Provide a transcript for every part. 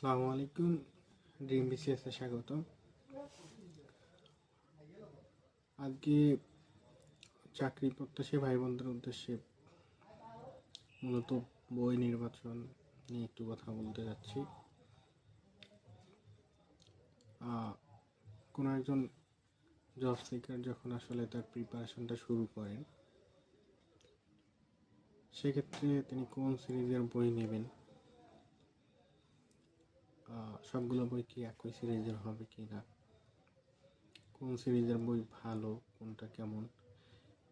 আসসালামু আলাইকুম dream BCS স্বাগত আজকে চাকরি প্রত্যাশী ভাই বোনদের উদ্দেশ্যে মূলত বই নির্বাচন নিয়ে একটু কথা বলতে যাচ্ছি। কোনো একজন জব সিকার যখন আসলে তার প্রিপারেশনটা শুরু করেন, সেক্ষেত্রে তিনি কোন সিরিজের বই নেবেন? সবগুলো বই কি একই সিরিজের হবে কি না? কোন সিরিজের বই ভালো, কোনটা কেমন?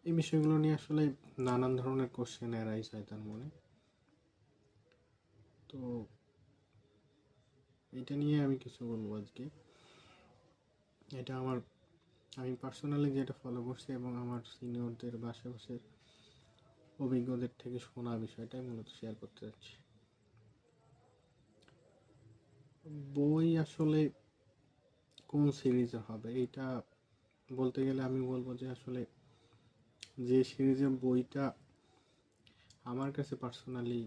এই বিষয়গুলো নিয়ে আসলে নানান ধরনের কোশ্চেন অ্যারাইজ হয় তার মনে। তো এটা নিয়ে আমি কিছু বলব আজকে। এটা আমার, আমি পার্সোনালি যেটা ফলো করছি এবং আমার সিনিয়রদের বা আশেপাশের অভিজ্ঞদের থেকে শোনা বিষয়টাই মূলত শেয়ার করতে যাচ্ছি বই আসলে কোন সিরিজের হবে? এটা বলতে গেলে আমি বলব যে আসলে যে সিরিজের বইটা আমার কাছে পার্সোনালি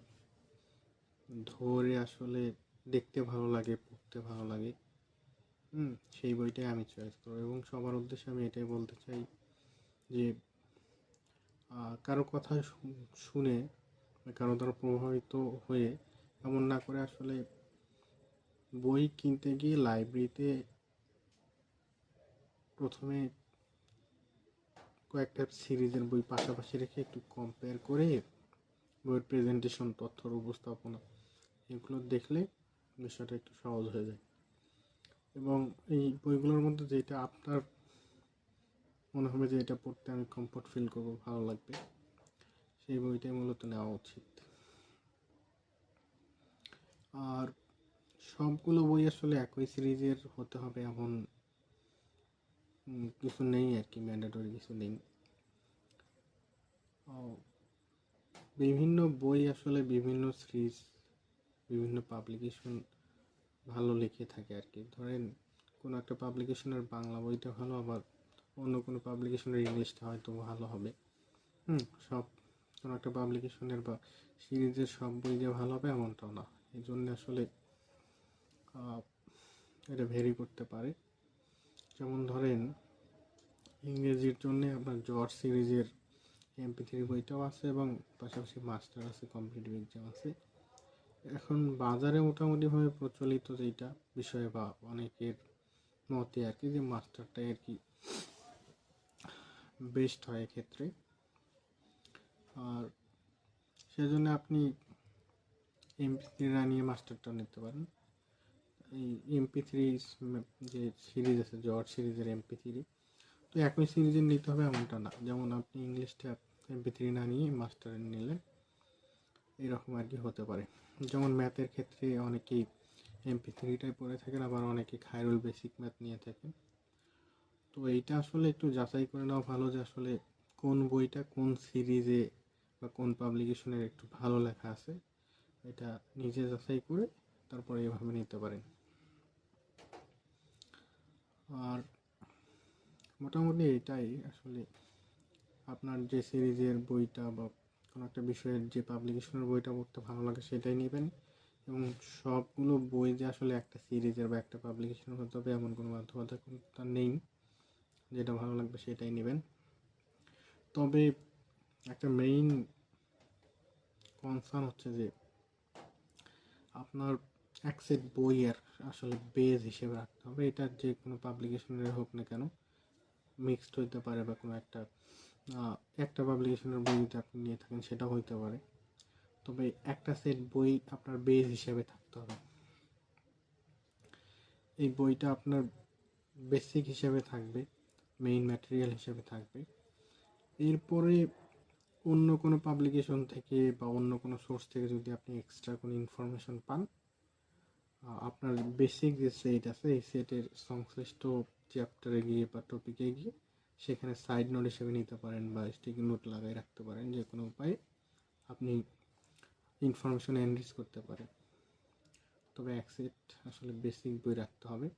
ধরে আসলে দেখতে ভালো লাগে, পড়তে ভালো লাগে, হুম, সেই বইটাই আমি চয়েস করব। এবং সবার উদ্দেশ্যে আমি এটাই বলতে চাই যে কারও কথা শুনে, কারও দ্বারা প্রভাবিত হয়ে এমন না করে আসলে বই কিনতে গিয়ে লাইব্রেরিতে প্রথমে কয়েকটা সিরিজের বই পাশাপাশি রেখে একটু কম্পেয়ার করে বইয়ের প্রেজেন্টেশন তথ্যর উপস্থাপনা এগুলো দেখলে বিষয়টা একটু সহজ হয়ে যায়। এবং এই বইগুলোর মধ্যে যেটা আপনার মনে হবে যে এটা পড়তে আমি কমফোর্ট ফিল করব, ভালো লাগবে, সেই বইটাই মূলত নেওয়া উচিত। আর সবগুলো বই আসলে একই সিরিজের হতে হবে এমন কিছু নেই আর কি ম্যান্ডেটরি কিছু নেই। বিভিন্ন বই আসলে বিভিন্ন সিরিজ, বিভিন্ন পাবলিকেশন ভালো লিখে থাকে আর কি। ধরেন, কোনো একটা পাবলিকেশনের বাংলা বইটা ভালো, আবার অন্য কোনো পাবলিকেশনের ইংলিশটা হয়তো ভালো হবে। হুম, সব, কোনো একটা পাবলিকেশনের বা সিরিজের সব বই যে ভালো হবে এমনটাও না। এই জন্য আসলে এটা ভেরি করতে পারে। যেমন ধরেন, ইংরেজির জন্য আপনার জর্জ সিরিজের এমপি থ্রি বইটাও আছে এবং পাশাপাশি মাস্টার আছে কম্পিটিটিভ এক্সাম আছে। এখন বাজারে মোটামুটিভাবে প্রচলিত যেটা বিষয় বা অনেকের মতে আর কি, যে মাস্টারটাই আর কি বেস্ট হয় এক্ষেত্রে। আর সেজন্য আপনি এমপি থ্রি না নিয়ে মাস্টারটা নিতে পারেন। এই এমপি থ্রি যে সিরিজ আছে, জর্জ সিরিজের এমপি থ্রি। তো একই সিরিজের নিতে হবে এমনটা না। যেমন আপনি ইংলিশটা এমপি থ্রি না নিয়ে মাস্টার নিলেন, এরকম আর কি হতে পারে। যেমন ম্যাথের ক্ষেত্রে অনেকেই এমপি থ্রিটাই পড়ে থাকেন, আবার অনেকে খায়রুল বেসিক ম্যাথ নিয়ে থাকেন। তো এইটা আসলে একটু যাচাই করে নেওয়া ভালো যে আসলে কোন বইটা কোন সিরিজে বা কোন পাবলিকেশনের একটু ভালো লেখা আছে। এটা নিজে যাচাই করে তারপরে এভাবে নিতে পারেন। আর মোটামুটি এটাই আসলে আপনার যে সিরিজের বইটা বা কোনো একটা বিষয়ের যে পাবলিকেশনের বইটা পড়তে ভালো লাগে সেটাই নেবেন। এবং সবগুলো বই যে আসলে একটা সিরিজের বা একটা পাবলিকেশনের হতে হবে এমন কোনো বাধ্যবাধকতা নেই। যেটা ভালো লাগবে সেটাই নেবেন। তবে একটা মেইন কনসার্ন হচ্ছে যে আপনার এক সেট বইয়ের আসলে বেজ হিসেবে রাখতে হবে। এটা যে কোনো পাবলিকেশনের হোক না কেন মিক্সড হইতে পারে বা কোনো একটা একটা পাবলিকেশনের বই যদি আপনি নিয়ে থাকেন সেটাও হইতে পারে। তবে একটা সেট বই আপনার বেজ হিসেবে থাকতে হবে। এই বইটা আপনার বেসিক হিসেবে থাকবে মেইন ম্যাটেরিয়াল হিসেবে থাকবে। এরপরে অন্য কোনো পাবলিকেশন থেকে বা অন্য কোনো সোর্স থেকে যদি আপনি এক্সট্রা কোনো ইনফরমেশন পান আপনার বেসিক যে সেট আছে, এই সেটের সংশ্লিষ্ট চ্যাপ্টারে গিয়ে বা টপিকে গিয়ে সেখানে সাইড নোট হিসেবে নিতে পারেন বা স্টিকি নোট লাগাই রাখতে পারেন, যে কোনো উপায়ে আপনি ইনফরমেশন এনরিচ করতে পারেন। তবে এক সেট আসলে বেসিক বই রাখতে হবে।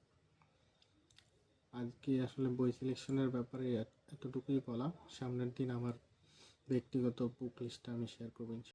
আজকে আসলে বই সিলেকশনের ব্যাপারে এতটুকুই বলা। সামনের দিন আমার ব্যক্তিগত বুক লিস্টটা আমি শেয়ার করব ইনশাল্লাহ।